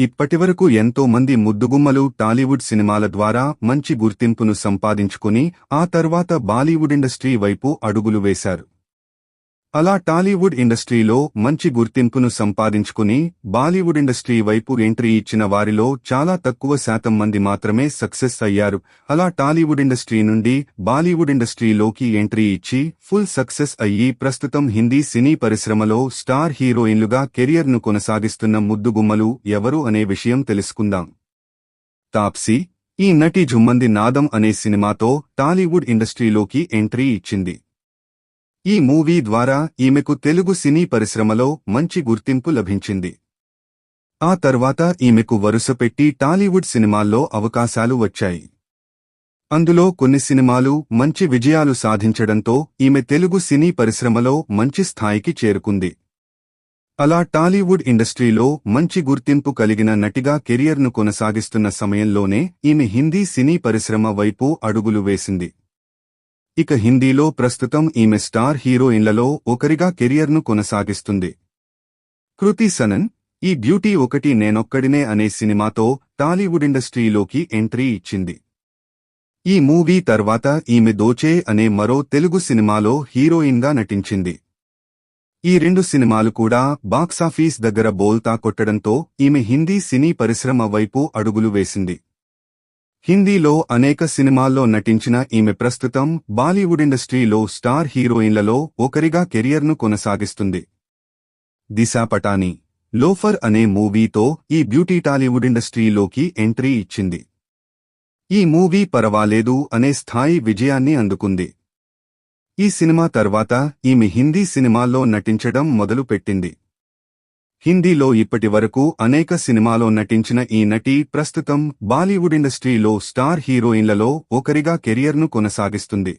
ఇప్పటివరకు ఎంతో మంది ముద్దుగుమ్మలు టాలీవుడ్ సినిమాల ద్వారా మంచి గుర్తింపును సంపాదించుకుని ఆ తర్వాత బాలీవుడ్ ఇండస్ట్రీ వైపు అడుగులు వేశారు. అలా టాలీవుడ్ ఇండస్ట్రీలో మంచి గుర్తింపును సంపాదించుకుని బాలీవుడ్ ఇండస్ట్రీ వైపు ఎంట్రీ ఇచ్చిన వారిలో చాలా తక్కువ శాతం మంది మాత్రమే సక్సెస్ అయ్యారు. అలా టాలీవుడ్ ఇండస్ట్రీ నుండి బాలీవుడ్ ఇండస్ట్రీలోకి ఎంట్రీ ఇచ్చి ఫుల్ సక్సెస్ అయ్యి ప్రస్తుతం హిందీ సినీ పరిశ్రమలో స్టార్ హీరోయిన్లుగా కెరియర్ను కొనసాగిస్తున్న ముద్దుగుమ్మలు ఎవరు అనే విషయం తెలుసుకుందాం. తాప్సీ ఈ నటి జుమ్మంది నాదం అనే సినిమాతో టాలీవుడ్ ఇండస్ట్రీలోకి ఎంట్రీ ఇచ్చింది. ఈ మూవీ ద్వారా ఈమెకు తెలుగు సినీ పరిశ్రమలో మంచి గుర్తింపు లభించింది. ఆ తర్వాత ఈమెకు వరుసపెట్టి టాలీవుడ్ సినిమాల్లో అవకాశాలు వచ్చాయి. అందులో కొన్ని సినిమాలు మంచి విజయాలు సాధించడంతో ఈమె తెలుగు సినీ పరిశ్రమలో మంచి స్థాయికి చేరుకుంది. అలా టాలీవుడ్ ఇండస్ట్రీలో మంచి గుర్తింపు కలిగిన నటిగా కెరియర్ను కొనసాగిస్తున్న సమయంలోనే ఈమె హిందీ సినీ పరిశ్రమ వైపు అడుగులు వేసింది. ఇక హిందీలో ప్రస్తుతం ఈమె స్టార్ హీరోయిన్లలో ఒకరిగా కెరియర్ను కొనసాగిస్తుంది. కృతి సనన్ ఈ బ్యూటీ ఒకటి నేనొక్కడినే అనే సినిమాతో టాలీవుడ్ ఇండస్ట్రీలోకి ఎంట్రీ ఇచ్చింది. ఈ మూవీ తర్వాత ఈమె దోచే అనే మరో తెలుగు సినిమాలో హీరోయిన్గా నటించింది. ఈ రెండు సినిమాలు కూడా బాక్సాఫీస్ దగ్గర బోల్తా కొట్టడంతో ఈమె హిందీ సినీ పరిశ్రమ వైపు అడుగులు వేసింది. హిందీలో అనేక సినిమాల్లో నటించిన ఈమె ప్రస్తుతం బాలీవుడ్ ఇండస్ట్రీలో స్టార్ హీరోయిన్లలో ఒకరిగా కెరియర్ను కొనసాగిస్తుంది. దిశా పటాని లోఫర్ అనే మూవీతో ఈ బ్యూటీ టాలీవుడ్ ఇండస్ట్రీలోకి ఎంట్రీ ఇచ్చింది. ఈ మూవీ పరవాలేదు అనే స్థాయి విజయాన్ని అందుకుంది. ఈ సినిమా తర్వాత ఈమె హిందీ సినిమాల్లో నటించడం మొదలుపెట్టింది. హిందీలో ఇప్పటి వరకు అనేక సినిమాలో నటించిన ఈ నటి ప్రస్తుతం బాలీవుడ్ ఇండస్ట్రీలో స్టార్ హీరోయిన్లలో ఒకరిగా కెరియర్ను కొనసాగిస్తుంది.